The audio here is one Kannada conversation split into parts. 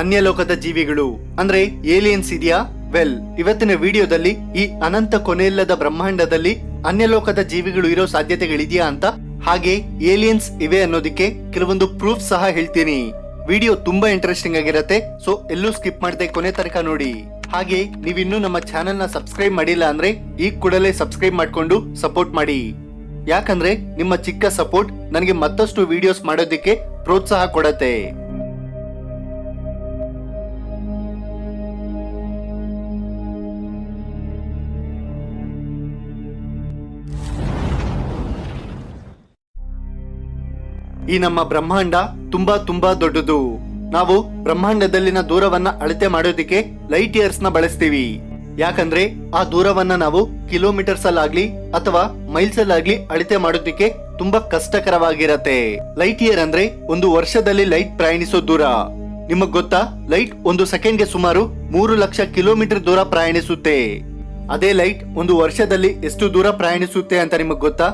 ಅನ್ಯಲೋಕದ ಜೀವಿಗಳು, ಅಂದ್ರೆ ಏಲಿಯನ್ಸ್ ಇದೆಯಾ? ವೆಲ್, ಇವತ್ತಿನ ವಿಡಿಯೋದಲ್ಲಿ ಈ ಅನಂತ ಕೊನೆಯಿಲ್ಲದ ಬ್ರಹ್ಮಾಂಡದಲ್ಲಿ ಅನ್ಯಲೋಕದ ಜೀವಿಗಳು ಇರೋ ಸಾಧ್ಯತೆಗಳಿದೆಯಾ ಅಂತ, ಹಾಗೆ ಏಲಿಯನ್ಸ್ ಇವೆ ಅನ್ನೋದಕ್ಕೆ ಕೆಲವೊಂದು ಪ್ರೂಫ್ ಸಹ ಹೇಳ್ತೀನಿ. ವಿಡಿಯೋ ತುಂಬಾ ಇಂಟ್ರೆಸ್ಟಿಂಗ್ ಆಗಿರತ್ತೆ, ಸೊ ಎಲ್ಲೂ ಸ್ಕಿಪ್ ಮಾಡದೆ ಕೊನೆ ತನಕ ನೋಡಿ. ಹಾಗೆ ನೀವಿನ್ನೂ ನಮ್ಮ ಚಾನೆಲ್ನ ಸಬ್ಸ್ಕ್ರೈಬ್ ಮಾಡಿಲ್ಲ ಅಂದ್ರೆ ಈಗ ಕೂಡಲೇ ಸಬ್ಸ್ಕ್ರೈಬ್ ಮಾಡ್ಕೊಂಡು ಸಪೋರ್ಟ್ ಮಾಡಿ. ಯಾಕಂದ್ರೆ ನಿಮ್ಮ ಚಿಕ್ಕ ಸಪೋರ್ಟ್ ನನಗೆ ಮತ್ತಷ್ಟು ವಿಡಿಯೋಸ್ ಮಾಡೋದಕ್ಕೆ ಪ್ರೋತ್ಸಾಹ ಕೊಡತ್ತೆ. ಈ ನಮ್ಮ ಬ್ರಹ್ಮಾಂಡ ತುಂಬಾ ತುಂಬಾ ದೊಡ್ಡದು. ನಾವು ಬ್ರಹ್ಮಾಂಡದಲ್ಲಿನ ದೂರವನ್ನ ಅಳತೆ ಮಾಡೋದಿಕ್ಕೆ ಲೈಟ್ ಇಯರ್ಸ್ನ ಬಳಸ್ತೀವಿ. ಯಾಕಂದ್ರೆ ಆ ದೂರವನ್ನ ನಾವು ಕಿಲೋಮೀಟರ್ಸ್ ಅಲ್ಲಾಗ್ಲಿ ಅಥವಾ ಮೈಲ್ಸ್ ಅಲ್ಲಾಗ್ಲಿ ಅಳತೆ ಮಾಡೋದಿಕ್ಕೆ ತುಂಬಾ ಕಷ್ಟಕರವಾಗಿರತ್ತೆ. ಲೈಟ್ ಇಯರ್ ಅಂದ್ರೆ ಒಂದು ವರ್ಷದಲ್ಲಿ ಲೈಟ್ ಪ್ರಯಾಣಿಸೋ ದೂರ. ನಿಮಗ್ ಗೊತ್ತಾ? ಲೈಟ್ ಒಂದು ಸೆಕೆಂಡ್ಗೆ ಸುಮಾರು ಮೂರು ಲಕ್ಷ ಕಿಲೋಮೀಟರ್ ದೂರ ಪ್ರಯಾಣಿಸುತ್ತೆ. ಅದೇ ಲೈಟ್ ಒಂದು ವರ್ಷದಲ್ಲಿ ಎಷ್ಟು ದೂರ ಪ್ರಯಾಣಿಸುತ್ತೆ ಅಂತ ನಿಮಗ್ ಗೊತ್ತಾ?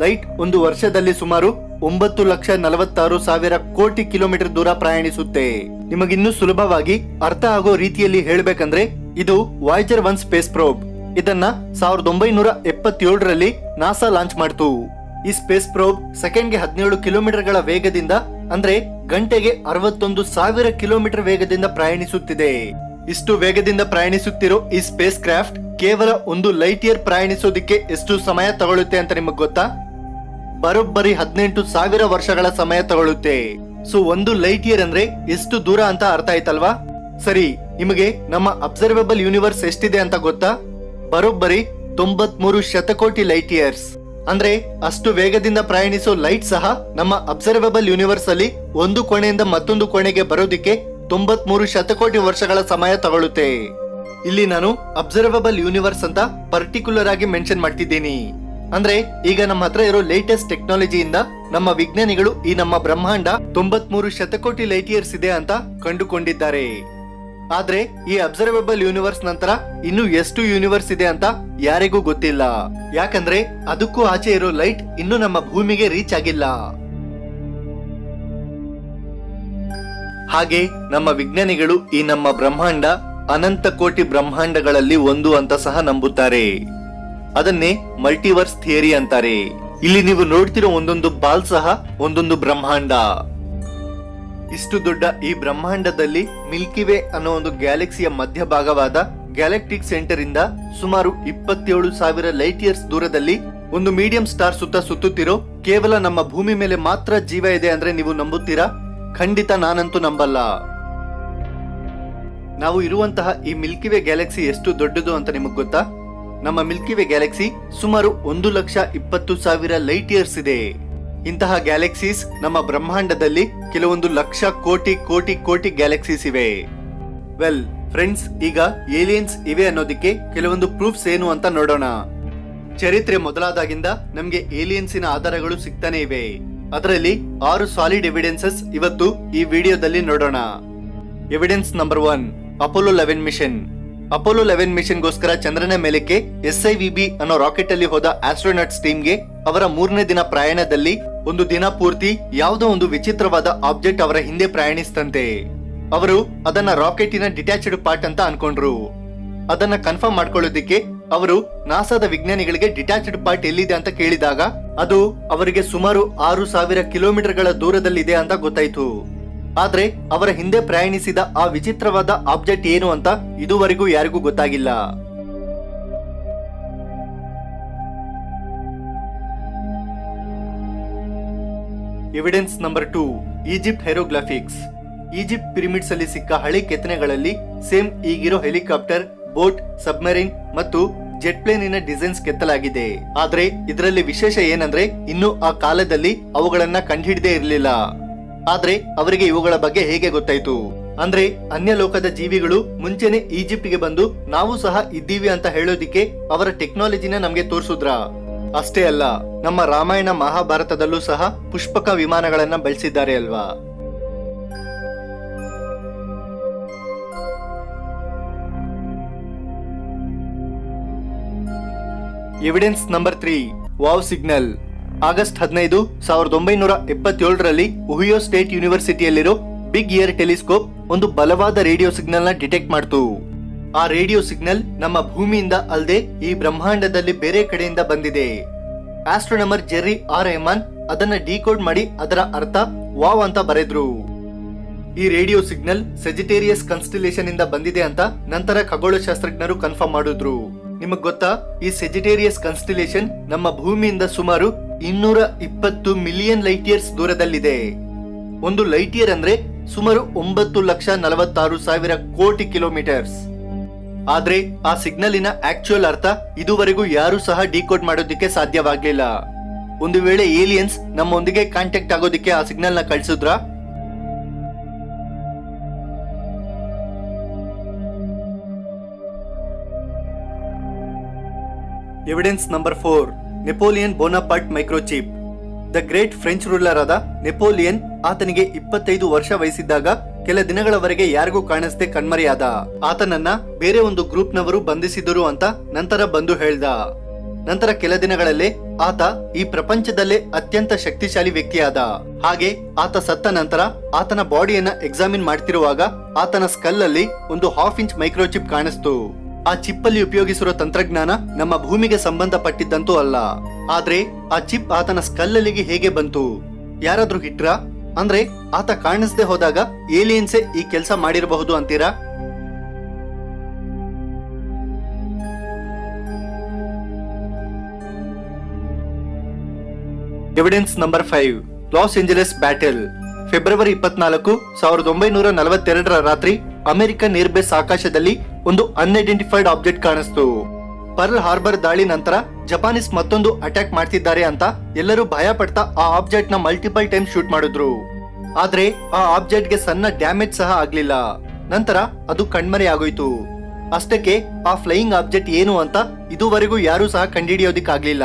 ಲೈಟ್ ಒಂದು ವರ್ಷದಲ್ಲಿ ಸುಮಾರು ಒಂಬತ್ತು ಲಕ್ಷ ನಲವತ್ತಾರು ಸಾವಿರ ಕೋಟಿ ಕಿಲೋಮೀಟರ್ ದೂರ ಪ್ರಯಾಣಿಸುತ್ತೆ. ನಿಮಗಿನ್ನೂ ಸುಲಭವಾಗಿ ಅರ್ಥ ಆಗೋ ರೀತಿಯಲ್ಲಿ ಹೇಳಬೇಕಂದ್ರೆ ಇದು ವಾಯ್ಜರ್ ಒನ್ ಸ್ಪೇಸ್ ಪ್ರೋಬ್ ಇದನ್ನ ಸಾವಿರದ ಒಂಬೈನೂರ ಎಪ್ಪತ್ತೇಳರಲ್ಲಿ ನಾಸಾ ಲಾಂಚ್ ಮಾಡ್ತು. ಈ ಸ್ಪೇಸ್ ಪ್ರೋಬ್ ಸೆಕೆಂಡ್ಗೆ ಹದಿನೇಳು ಕಿಲೋಮೀಟರ್ಗಳ ವೇಗದಿಂದ ಅಂದ್ರೆ ಗಂಟೆಗೆ ಅರವತ್ತೊಂದು ಸಾವಿರ ಕಿಲೋಮೀಟರ್ ವೇಗದಿಂದ ಪ್ರಯಾಣಿಸುತ್ತಿದೆ. ಇಷ್ಟು ವೇಗದಿಂದ ಪ್ರಯಾಣಿಸುತ್ತಿರೋ ಈ ಸ್ಪೇಸ್ ಕ್ರಾಫ್ಟ್ ಕೇವಲ ಒಂದು ಲೈಟ್ ಇಯರ್ ಪ್ರಯಾಣಿಸೋದಿಕ್ಕೆ ಎಷ್ಟು ಸಮಯ ತಗೊಳ್ಳುತ್ತೆ ಅಂತ ನಿಮಗೆ ಗೊತ್ತಾ? ಬರೋಬ್ಬರಿ ಹದಿನೆಂಟು ಸಾವಿರ ವರ್ಷಗಳ ಸಮಯ ತಗೊಳ್ಳುತ್ತೆ. ಸೊ ಒಂದು ಲೈಟ್ ಇಯರ್ ಅಂದ್ರೆ ಎಷ್ಟು ದೂರ ಅಂತ ಅರ್ಥ ಆಯ್ತಲ್ವಾ? ಸರಿ, ನಿಮಗೆ ನಮ್ಮ ಅಬ್ಸರ್ವೇಬಲ್ ಯೂನಿವರ್ಸ್ ಎಷ್ಟಿದೆ ಅಂತ ಗೊತ್ತಾ? ಬರೋಬ್ಬರಿ ತೊಂಬತ್ಮೂರು ಶತಕೋಟಿ ಲೈಟ್ ಇಯರ್ಸ್ ಅಂದ್ರೆ ಅಷ್ಟು ವೇಗದಿಂದ ಪ್ರಯಾಣಿಸೋ ಲೈಟ್ ಸಹ ನಮ್ಮ ಅಬ್ಸರ್ವೇಬಲ್ ಯೂನಿವರ್ಸ್ ಅಲ್ಲಿ ಒಂದು ಕೋಣೆಯಿಂದ ಮತ್ತೊಂದು ಕೋಣೆಗೆ ಬರೋದಿಕ್ಕೆ ತೊಂಬತ್ಮೂರು ಶತಕೋಟಿ ವರ್ಷಗಳ ಸಮಯ ತಗೊಳ್ಳುತ್ತೆ. ಇಲ್ಲಿ ನಾನು ಅಬ್ಸರ್ವೇಬಲ್ ಯೂನಿವರ್ಸ್ ಅಂತ ಪರ್ಟಿಕ್ಯುಲರ್ ಆಗಿ ಮೆನ್ಷನ್ ಮಾಡ್ತಿದ್ದೀನಿ. ಅಂದ್ರೆ ಈಗ ನಮ್ಮ ಹತ್ರ ಇರೋ ಲೇಟೆಸ್ಟ್ ಟೆಕ್ನಾಲಜಿಯಿಂದ ನಮ್ಮ ವಿಜ್ಞಾನಿಗಳು ಈ ನಮ್ಮ ಬ್ರಹ್ಮಾಂಡ ತೊಂಬತ್ಮೂರು ಶತಕೋಟಿ ಲೈಟ್ ಇಯರ್ಸ್ ಇದೆ ಅಂತ ಕಂಡುಕೊಂಡಿದ್ದಾರೆ. ಆದ್ರೆ ಈ ಅಬ್ಸರ್ವೇಬಲ್ ಯೂನಿವರ್ಸ್ ನಂತರ ಇನ್ನು ಎಷ್ಟು ಯೂನಿವರ್ಸ್ ಇದೆ ಅಂತ ಯಾರಿಗೂ ಗೊತ್ತಿಲ್ಲ. ಯಾಕಂದ್ರೆ ಅದಕ್ಕೂ ಆಚೆ ಇರೋ ಲೈಟ್ ಇನ್ನು ನಮ್ಮ ಭೂಮಿಗೆ ರೀಚ್ ಆಗಿಲ್ಲ. ಹಾಗೆ ನಮ್ಮ ವಿಜ್ಞಾನಿಗಳು ಈ ನಮ್ಮ ಬ್ರಹ್ಮಾಂಡ ಅನಂತ ಕೋಟಿ ಬ್ರಹ್ಮಾಂಡಗಳಲ್ಲಿ ಒಂದು ಅಂತ ಸಹ ನಂಬುತ್ತಾರೆ. ಅದನ್ನೇ ಮಲ್ಟಿವರ್ಸ್ ಥಿಯರಿ ಅಂತಾರೆ. ಇಲ್ಲಿ ನೀವು ನೋಡ್ತಿರೋ ಒಂದೊಂದು ಬಾಲ್ ಸಹ ಒಂದೊಂದು ಬ್ರಹ್ಮಾಂಡ. ಇಷ್ಟು ದೊಡ್ಡ ಈ ಬ್ರಹ್ಮಾಂಡದಲ್ಲಿ ಮಿಲ್ಕಿವೇ ಅನ್ನೋ ಒಂದು ಗ್ಯಾಲಕ್ಸಿಯ ಮಧ್ಯಭಾಗವಾದ ಗ್ಯಾಲೆಕ್ಟಿಕ್ ಸೆಂಟರ್ ಇಂದ ಸುಮಾರು ಇಪ್ಪತ್ತೇಳು ಸಾವಿರ ಲೈಟ್ ಇಯರ್ಸ್ ದೂರದಲ್ಲಿ ಒಂದು ಮೀಡಿಯಂ ಸ್ಟಾರ್ ಸುತ್ತ ಸುತ್ತುತ್ತಿರೋ ಕೇವಲ ನಮ್ಮ ಭೂಮಿ ಮೇಲೆ ಮಾತ್ರ ಜೀವ ಇದೆ ಅಂದ್ರೆ ನೀವು ನಂಬುತ್ತೀರಾ? ಖಂಡಿತ ನಾನಂತೂ ನಂಬಲ್ಲ. ನಾವು ಇರುವಂತಹ ಈ ಮಿಲ್ಕಿವೇ ಗ್ಯಾಲಕ್ಸಿ ಎಷ್ಟು ದೊಡ್ಡದು ಅಂತ ನಿಮಗೆ ಗೊತ್ತಾ? ನಮ್ಮ ಮಿಲ್ಕಿವೆ ಗ್ಯಾಲಕ್ಸಿ ಸುಮಾರು ಒಂದು ಲಕ್ಷ ಇಪ್ಪತ್ತು ಸಾವಿರ ಲೈಟ್ ಇಯರ್ಸ್ ಇದೆ. ಇಂತಹ ಗ್ಯಾಲಕ್ಸೀಸ್ ನಮ್ಮ ಬ್ರಹ್ಮಾಂಡದಲ್ಲಿ ಕೆಲವೊಂದು ಲಕ್ಷ ಕೋಟಿ ಕೋಟಿ ಕೋಟಿ ಗ್ಯಾಲಕ್ಸೀಸ್ ಇವೆ. ವೆಲ್ ಫ್ರೆಂಡ್ಸ್ ಈಗ ಏಲಿಯನ್ಸ್ ಇವೆ ಅನ್ನೋದಕ್ಕೆ ಕೆಲವೊಂದು ಪ್ರೂಫ್ಸ್ ಏನು ಅಂತ ನೋಡೋಣ. ಚರಿತ್ರೆ ಮೊದಲಾದಾಗಿಂದ ನಮ್ಗೆ ಏಲಿಯನ್ಸಿನ ಆಧಾರಗಳು ಸಿಗ್ತಾನೆ ಇವೆ. ಅದರಲ್ಲಿ ಆರು ಸಾಲಿಡ್ ಎವಿಡೆನ್ಸಸ್ ಇವತ್ತು ಈ ವಿಡಿಯೋದಲ್ಲಿ ನೋಡೋಣ. Evidence number one Apollo eleven mission Apollo eleven mission ಗೋಸ್ಕರ ಚಂದ್ರನ ಮೇಲಕ್ಕೆ ಎಸ್ ಐ ವಿ ಅನ್ನೋ ರಾಕೆಟ್ ಅಲ್ಲಿ ಹೋದ ಆಸ್ಟ್ರೋನಟ್ಸ್ ಟೀಮ್ಗೆ ಅವರ ಮೂರನೇ ದಿನ ಪ್ರಯಾಣದಲ್ಲಿ ಒಂದು ದಿನ ಪೂರ್ತಿ ಯಾವುದೋ ಒಂದು ವಿಚಿತ್ರವಾದ ಆಬ್ಜೆಕ್ಟ್ ಅವರ ಹಿಂದೆ ಪ್ರಯಾಣಿಸ್ತಂತೆ ಅವರು ಅದನ್ನ ರಾಕೆಟಿನ ಡಿಟ್ಯಾಚ್ಡ್ ಪಾರ್ಟ್ ಅಂತ ಅನ್ಕೊಂಡ್ರು. ಅದನ್ನ ಕನ್ಫರ್ಮ್ ಮಾಡ್ಕೊಳ್ಳೋದಿಕ್ಕೆ ಅವರು ನಾಸಾದ ವಿಜ್ಞಾನಿಗಳಿಗೆ ಡಿಟ್ಯಾಚ್ಡ್ ಪಾರ್ಟ್ ಎಲ್ಲಿದೆ ಅಂತ ಕೇಳಿದಾಗ ಅದು ಅವರಿಗೆ ಸುಮಾರು ಆರು ಸಾವಿರ ಕಿಲೋಮೀಟರ್ಗಳ ದೂರದಲ್ಲಿದೆ ಅಂತ ಗೊತ್ತಾಯ್ತು. ಆದ್ರೆ ಅವರ ಹಿಂದೆ ಪ್ರಯಾಣಿಸಿದ ಆ ವಿಚಿತ್ರವಾದ ಆಬ್ಜೆಕ್ಟ್ ಏನು ಅಂತ ಇದುವರೆಗೂ ಯಾರಿಗೂ ಗೊತ್ತಾಗಿಲ್ಲ. Evidence number two Egypt hieroglyphics Egypt pyramids ಅಲ್ಲಿ ಸಿಕ್ಕ ಹಳೆ ಕೆತ್ತನೆಗಳಲ್ಲಿ ಸೇಮ್ ಈಗಿರೋ ಹೆಲಿಕಾಪ್ಟರ್, ಬೋಟ್, ಸಬ್ಮರೀನ್ ಮತ್ತು ಜೆಟ್ ಪ್ಲೇನಿನ ಡಿಸೈನ್ಸ್ ಕೆತ್ತಲಾಗಿದೆ. ಆದ್ರೆ ಇದರಲ್ಲಿ ವಿಶೇಷ ಏನಂದ್ರೆ ಇನ್ನು ಆ ಕಾಲದಲ್ಲಿ ಅವುಗಳನ್ನ ಕಂಡುಹಿಡದೇ ಇರಲಿಲ್ಲ. ಆದ್ರೆ ಅವರಿಗೆ ಇವುಗಳ ಬಗ್ಗೆ ಹೇಗೆ ಗೊತ್ತಾಯ್ತು? ಅಂದ್ರೆ ಅನ್ಯ ಲೋಕದ ಜೀವಿಗಳು ಮುಂಚೆನೆ ಈಜಿಪ್ಟ್ಗೆ ಬಂದು ನಾವು ಸಹ ಇದ್ದೀವಿ ಅಂತ ಹೇಳೋದಿಕ್ಕೆ ಅವರ ಟೆಕ್ನಾಲಜಿನ ನಮ್ಗೆ ತೋರಿಸುದ್ರ? ಅಷ್ಟೇ ಅಲ್ಲ, ನಮ್ಮ ರಾಮಾಯಣ ಮಹಾಭಾರತದಲ್ಲೂ ಸಹ ಪುಷ್ಪಕ ವಿಮಾನಗಳನ್ನ ಬಳಸಿದ್ದಾರೆ ಅಲ್ವಾ? Evidence number three wow signal August ಹದಿನೈದು ಸಾವಿರದ ಒಂಬೈನೂರ ಎಪ್ಪತ್ತೇಳರಲ್ಲಿ ಉಹಿಯೋ ಸ್ಟೇಟ್ ಯೂನಿವರ್ಸಿಟಿಯಲ್ಲಿರೋ ಬಿಗ್ ಇಯರ್ ಟೆಲಿಸ್ಕೋಪ್ ಒಂದು ಬಲವಾದ ರೇಡಿಯೋ ಸಿಗ್ನಲ್ ಡಿಟೆಕ್ಟ್ ಮಾಡ್ತು. ಆ ರೇಡಿಯೋ ಸಿಗ್ನಲ್ ನಮ್ಮ ಭೂಮಿಯಿಂದ ಅಲ್ಲದೆ ಈ ಬ್ರಹ್ಮಾಂಡದಲ್ಲಿ ಬೇರೆ ಕಡೆಯಿಂದ ಬಂದಿದೆ. ಆಸ್ಟ್ರೋನಮರ್ ಜೆರ್ರಿ ಆರ್ ರೆಹಮಾನ್ ಅದನ್ನ ಡಿಕೋಡ್ ಮಾಡಿ ಅದರ ಅರ್ಥ ವಾವ್ ಅಂತ ಬರೆದ್ರು. ಈ ರೇಡಿಯೋ ಸಿಗ್ನಲ್ ಸೆಜಿಟೇರಿಯಸ್ ಕನ್ಸ್ಟಿಲೇಷನ್ ಇಂದ ಬಂದಿದೆ ಅಂತ ನಂತರ ಖಗೋಳಶಾಸ್ತ್ರಜ್ಞರು ಕನ್ಫರ್ಮ್ ಮಾಡಿದ್ರು. ನಿಮಗ್ ಗೊತ್ತಾ? ಈ ಸೆಜಿಟೇರಿಯಸ್ ಕನ್ಸ್ಟಿಲೇಷನ್ ನಮ್ಮ ಭೂಮಿಯಿಂದ ಸುಮಾರು ಇನ್ನೂರ ಇಪ್ಪತ್ತು ಮಿಲಿಯನ್ ಲೈಟ್ ಇಯರ್ಸ್ ದೂರದಲ್ಲಿದೆ. ಒಂದು ಲೈಟ್ ಇಯರ್ ಅಂದ್ರೆ ಸುಮಾರು ಒಂಬತ್ತು ಲಕ್ಷ ನಲವತ್ತಾರು ಸಾವಿರ ಕೋಟಿ ಕಿಲೋಮೀಟರ್ಸ್. ಆದ್ರೆ ಆ ಸಿಗ್ನಲಿನ ಆಕ್ಚುಯಲ್ ಅರ್ಥ ಇದುವರೆಗೂ ಯಾರು ಸಹ ಡಿಕೋಡ್ ಮಾಡೋದಿಕ್ಕೆ ಸಾಧ್ಯವಾಗ್ಲಿಲ್ಲ. ಒಂದು ವೇಳೆ ಏಲಿಯನ್ಸ್ ನಮ್ಮೊಂದಿಗೆ ಕಾಂಟ್ಯಾಕ್ಟ್ ಆಗೋದಿಕ್ಕೆ ಆ ಸಿಗ್ನಲ್ನ ಕಳಿಸಿದ್ರ? Evidence number four. Napoleon Bonaparte microchip. The great French ruler ಆದ ನೆಪೋಲಿಯನ್ ಆತನಿಗೆ ಇಪ್ಪತ್ತೈದು ವರ್ಷ ವಯಸ್ಸಿದ್ದಾಗ ಕೆಲ ದಿನಗಳವರೆಗೆ ಯಾರಿಗೂ ಕಾಣಿಸದೆ ಕಣ್ಮರೆಯಾದ. ಆತನನ್ನ ಬೇರೆ ಒಂದು ಗ್ರೂಪ್ನವರು ಬಂಧಿಸಿದರು ಅಂತ ನಂತರ ಬಂದು ಹೇಳ್ದ. ನಂತರ ಕೆಲ ದಿನಗಳಲ್ಲೇ ಆತ ಈ ಪ್ರಪಂಚದಲ್ಲೇ ಅತ್ಯಂತ ಶಕ್ತಿಶಾಲಿ ವ್ಯಕ್ತಿಯಾದ. ಹಾಗೆ ಆತ ಸತ್ತ ನಂತರ ಆತನ ಬಾಡಿಯನ್ನ ಎಕ್ಸಾಮಿನ್ ಮಾಡ್ತಿರುವಾಗ ಆತನ ಸ್ಕಲ್ ಅಲ್ಲಿ ಒಂದು ಹಾಫ್ ಇಂಚ್ ಮೈಕ್ರೋಚಿಪ್ ಕಾಣಿಸ್ತು. ಆ ಚಿಪ್ ಅಲ್ಲಿ ಉಪಯೋಗಿಸಿರೋ ತಂತ್ರಜ್ಞಾನ ನಮ್ಮ ಭೂಮಿಗೆ ಸಂಬಂಧಪಟ್ಟಿದ್ದಂತೂ ಅಲ್ಲ. ಆದ್ರೆ ಆ ಚಿಪ್ ಆತನ ಸ್ಕಲ್ಲಲ್ಲಿಗೆ ಹೇಗೆ ಬಂತು? ಯಾರಾದ್ರೂ ಹಿಟ್ರ ಅಂದ್ರೆ ಆತ ಕಾಣಿಸದೆ ಹೋದಾಗ ಏಲಿಯನ್ಸೆ ಈ ಕೆಲಸ ಮಾಡಿರಬಹುದು ಅಂತೀರಾ? Evidence number five, Los Angeles battle. February ಇಪ್ಪತ್ನಾಲ್ಕು, ಸಾವಿರದ ಒಂಬೈನೂರ ನಲವತ್ತೆರಡರ ರಾತ್ರಿ ಅಮೆರಿಕನ್ ಏರ್ಬೇಸ್ ಆಕಾಶದಲ್ಲಿ ಒಂದು ಅನ್ಐಡೆಂಟಿಫೈಡ್ ಆಬ್ಜೆಕ್ಟ್ ಕಾಣಿಸ್ತು. ಪರ್ಲ್ ಹಾರ್ಬರ್ ದಾಳಿ ನಂತರ ಜಪಾನೀಸ್ ಮತ್ತೊಂದು ಅಟ್ಯಾಕ್ ಮಾಡ್ತಿದ್ದಾರೆ ಅಂತ ಎಲ್ಲರೂ ಭಯ ಪಡ್ತಾ ಆ ಆಬ್ಜೆಕ್ಟ್ನ ಮಲ್ಟಿಪಲ್ ಟೈಮ್ ಶೂಟ್ ಮಾಡಿದ್ರು. ಆದ್ರೆ ಆ ಆಬ್ಜೆಕ್ಟ್ಗೆ ಸಣ್ಣ ಡ್ಯಾಮೇಜ್ ಸಹ ಆಗ್ಲಿಲ್ಲ. ನಂತರ ಅದು ಕಣ್ಮರೆ ಆಗೋಯ್ತು ಅಷ್ಟಕ್ಕೆ ಆ ಫ್ಲೈಯಿಂಗ್ ಆಬ್ಜೆಕ್ಟ್ ಏನು ಅಂತ ಇದುವರೆಗೂ ಯಾರೂ ಸಹ ಕಂಡಿಡಿಯೋದಿಕ್ಕಾಗ್ಲಿಲ್ಲ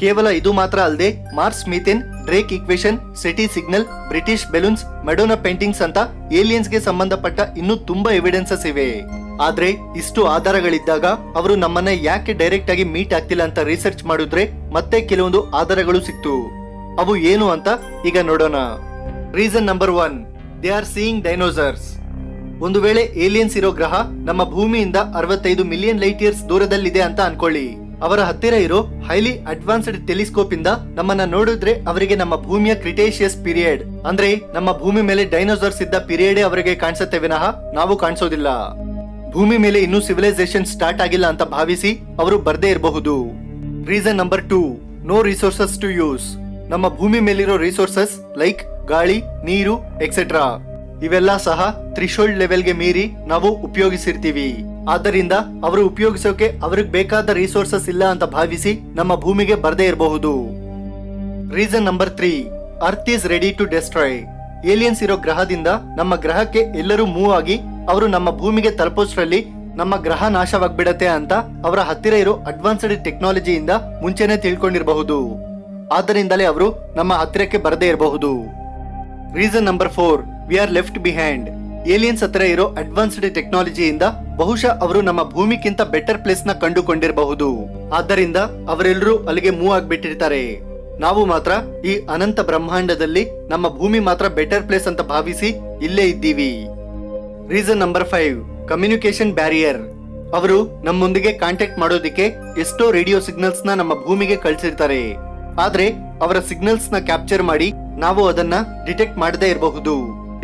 ಕೇವಲ ಇದು ಮಾತ್ರ ಅಲ್ಲದೆ Mars methane Drake equation SETI signal British balloons Madonna paintings ಅಂತ ಏಲಿಯನ್ಸ್ಗೆ ಸಂಬಂಧಪಟ್ಟ ಇನ್ನೂ ತುಂಬಾ ಎವಿಡೆನ್ಸಸ್ ಇವೆ. ಆದ್ರೆ ಇಷ್ಟು ಆಧಾರಗಳಿದ್ದಾಗ ಅವರು ನಮ್ಮನ್ನ ಯಾಕೆ ಡೈರೆಕ್ಟ್ ಆಗಿ ಮೀಟ್ ಆಗ್ತಿಲ್ಲ ಅಂತ ರಿಸರ್ಚ್ ಮಾಡಿದ್ರೆ ಮತ್ತೆ ಕೆಲವೊಂದು ಆಧಾರಗಳು ಸಿಕ್ತು. ಅವು ಏನು ಅಂತ ಈಗ ನೋಡೋಣ. Reason number one they are seeing dinosaurs ಒಂದು ವೇಳೆ ಏಲಿಯನ್ಸ್ ಇರೋ ಗ್ರಹ ನಮ್ಮ ಭೂಮಿಯಿಂದ ಅರವತ್ತೈದು ಮಿಲಿಯನ್ ಲೈಟ್ ಇಯರ್ಸ್ ದೂರದಲ್ಲಿದೆ ಅಂತ ಅನ್ಕೊಳ್ಳಿ. ಅವರ ಹತ್ತಿರ ಇರೋ ಹೈಲಿ ಅಡ್ವಾನ್ಸ್ಡ್ ಟೆಲಿಸ್ಕೋಪ್ ಇಂದ ನಮ್ಮನ್ನ ನೋಡಿದ್ರೆ ಅವರಿಗೆ ನಮ್ಮ ಭೂಮಿಯ ಕ್ರಿಟೇಷಿಯಸ್ ಪೀರಿಯಡ್ ಅಂದ್ರೆ ನಮ್ಮ ಭೂಮಿ ಮೇಲೆ ಡೈನೋಸರ್ಸ್ ಇದ್ದ ಪೀರಿಯಡೇ ಅವರಿಗೆ ಕಾಣಿಸುತ್ತೆ ವಿನಃ ನಾವು ಕಾಣಿಸೋದಿಲ್ಲ. ಭೂಮಿ ಮೇಲೆ ಇನ್ನೂ ಸಿವಿಲೈಸೇಷನ್ ಸ್ಟಾರ್ಟ್ ಆಗಿಲ್ಲ ಅಂತ ಭಾವಿಸಿ ಅವರು ಬರ್ದೇ ಇರಬಹುದು. Reason number two no resources to use ನಮ್ಮ ಭೂಮಿ ಮೇಲಿರೋ ರಿಸೋರ್ಸಸ್ ಲೈಕ್ ಗಾಳಿ, ನೀರು ಎಕ್ಸೆಟ್ರಾ ಇವೆಲ್ಲ ಸಹ ತ್ರಿಶೋಲ್ಡ್ ಲೆವೆಲ್ಗೆ ಮೀರಿ ನಾವು ಉಪಯೋಗಿಸಿರ್ತೀವಿ. ಆದ್ದರಿಂದ ಅವರು ಉಪಯೋಗಿಸೋಕೆ ಅವ್ರಿಗೆ ಬೇಕಾದ ರಿಸೋರ್ಸಸ್ ಇಲ್ಲ ಅಂತ ಭಾವಿಸಿ ನಮ್ಮ ಭೂಮಿಗೆ ಬರ್ದೇ ಇರಬಹುದು. Reason number three earth is ready to destroy aliens ಇರೋ ಗ್ರಹದಿಂದ ನಮ್ಮ ಗ್ರಹಕ್ಕೆ ಎಲ್ಲರೂ ಮೂವ್ ಆಗಿ ಅವರು ನಮ್ಮ ಭೂಮಿಗೆ ತಲುಪೋಷ್ಟರಲ್ಲಿ ನಮ್ಮ ಗ್ರಹ ನಾಶವಾಗ್ಬಿಡತ್ತೆ ಅಂತ ಅವರ ಹತ್ತಿರ ಇರೋ ಅಡ್ವಾನ್ಸ್ಡ್ ಟೆಕ್ನಾಲಜಿಯಿಂದ ಮುಂಚೆನೆ ತಿಳ್ಕೊಂಡಿರಬಹುದು. ಆದ್ದರಿಂದಲೇ ಅವರು ನಮ್ಮ ಹತ್ತಿರಕ್ಕೆ ಬರದೇ ಇರಬಹುದು. Reason number four, we are left behind. Aliens ಹತ್ತಿರ ಇರೋ ಅಡ್ವಾನ್ಸ್ಡ್ ಟೆಕ್ನಾಲಜಿಯಿಂದ ಬಹುಶಃ ಅವರು ನಮ್ಮ ಭೂಮಿಗಿಂತ ಬೆಟರ್ ಪ್ಲೇಸ್ನ ಕಂಡುಕೊಂಡಿರಬಹುದು. ಆದ್ದರಿಂದ ಅವರೆಲ್ಲರೂ ಅಲ್ಲಿಗೆ ಮೂವ್ ಆಗ್ಬಿಟ್ಟಿರ್ತಾರೆ. ನಾವು ಮಾತ್ರ ಈ ಅನಂತ ಬ್ರಹ್ಮಾಂಡದಲ್ಲಿ ನಮ್ಮ ಭೂಮಿ ಮಾತ್ರ ಬೆಟರ್ ಪ್ಲೇಸ್ ಅಂತ ಭಾವಿಸಿ ಇಲ್ಲೇ ಇದ್ದೀವಿ. Reason number five communication barrier ಅವರು ನಮ್ಮೊಂದಿಗೆ ಕಾಂಟ್ಯಾಕ್ಟ್ ಮಾಡೋದಿಕ್ಕೆ ಎಷ್ಟೋ ರೇಡಿಯೋ ಸಿಗ್ನಲ್ಸ್ನ ನಮ್ಮ ಭೂಮಿಗೆ ಕಳಿಸಿರ್ತಾರೆ. ಆದ್ರೆ ಅವರ ಸಿಗ್ನಲ್ಸ್ನ ಕ್ಯಾಪ್ಚರ್ ಮಾಡಿ ನಾವು ಅದನ್ನ ಡಿಟೆಕ್ಟ್ ಮಾಡದೇ ಇರಬಹುದು.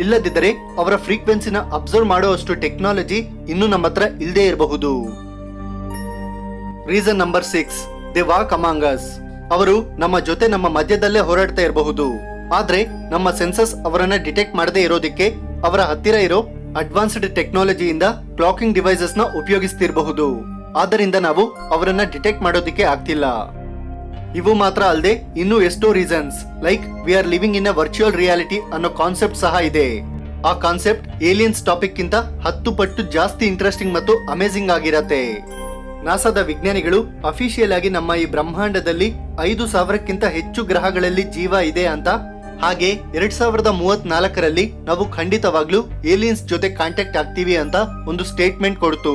ಇಲ್ಲದಿದ್ದರೆ ಅವರ ಫ್ರೀಕ್ವೆನ್ಸಿನ ಅಬ್ಸರ್ವ್ ಮಾಡೋ ಅಷ್ಟು ಟೆಕ್ನಾಲಜಿ ಇನ್ನೂ ನಮ್ಮ ಹತ್ರ ಇಲ್ಲದೆ ಇರಬಹುದು. Reason number six they walk among us ಅವರು ನಮ್ಮ ಜೊತೆ ನಮ್ಮ ಮಧ್ಯದಲ್ಲೇ ಹೋರಾಡ್ತಾ ಇರಬಹುದು. ಆದ್ರೆ ನಮ್ಮ ಸೆನ್ಸಸ್ ಅವರನ್ನ ಡಿಟೆಕ್ಟ್ ಮಾಡದೇ ಇರೋದಿಕ್ಕೆ ಅವರ ಹತ್ತಿರ ಇರೋ ಅಡ್ವಾನ್ಸ್ಡ್ ಟೆಕ್ನಾಲಜಿಯಿಂದ ಕ್ಲಾಕಿಂಗ್ ಡಿವೈಸಸ್ನ ಉಪಯೋಗಿಸ್ತಿರಬಹುದು. ಆದ್ದರಿಂದ ನಾವು ಅವರನ್ನ ಡಿಟೆಕ್ಟ್ ಮಾಡೋದಿಕ್ಕೆ ಆಗ್ತಿಲ್ಲ. ಇವು ಮಾತ್ರ ಅಲ್ಲದೆ ಇನ್ನೂ ಎಷ್ಟೋ reasons, like we are living in a virtual reality ಅನ್ನೋ ಕಾನ್ಸೆಪ್ಟ್ ಸಹ ಇದೆ. ಆ ಕಾನ್ಸೆಪ್ಟ್ ಏಲಿಯನ್ಸ್ ಟಾಪಿಕ್ ಗಿಂತ ಹತ್ತು ಪಟ್ಟು ಜಾಸ್ತಿ ಇಂಟ್ರೆಸ್ಟಿಂಗ್ ಮತ್ತು ಅಮೇಜಿಂಗ್ ಆಗಿರತ್ತೆ. ನಾಸಾದ ವಿಜ್ಞಾನಿಗಳು ಅಫಿಷಿಯಲ್ ಆಗಿ ನಮ್ಮ ಈ ಬ್ರಹ್ಮಾಂಡದಲ್ಲಿ ಐದು ಸಾವಿರಕ್ಕಿಂತ ಹೆಚ್ಚು ಗ್ರಹಗಳಲ್ಲಿ ಜೀವ ಇದೆ ಅಂತ ಹಾಗೆ ಎರಡ್ ಸಾವಿರದ ಮೂವತ್ ನಾಲ್ಕರಲ್ಲಿ ನಾವು ಖಂಡಿತವಾಗ್ಲೂ ಏಲಿಯನ್ಸ್ ಜೊತೆ ಕಾಂಟ್ಯಾಕ್ಟ್ ಆಗ್ತೀವಿ ಅಂತ ಒಂದು ಸ್ಟೇಟ್ಮೆಂಟ್ ಕೊಡ್ತು.